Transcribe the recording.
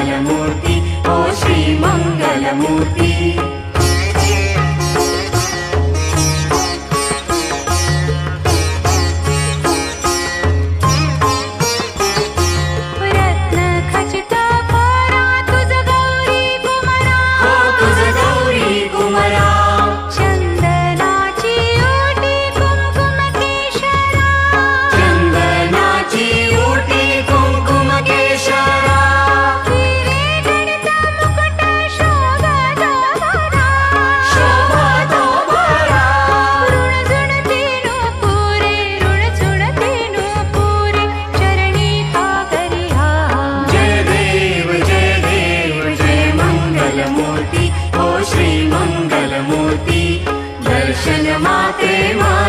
మంగళమూర్తి ఓ Shri మంగళమూర్తి. Fatima.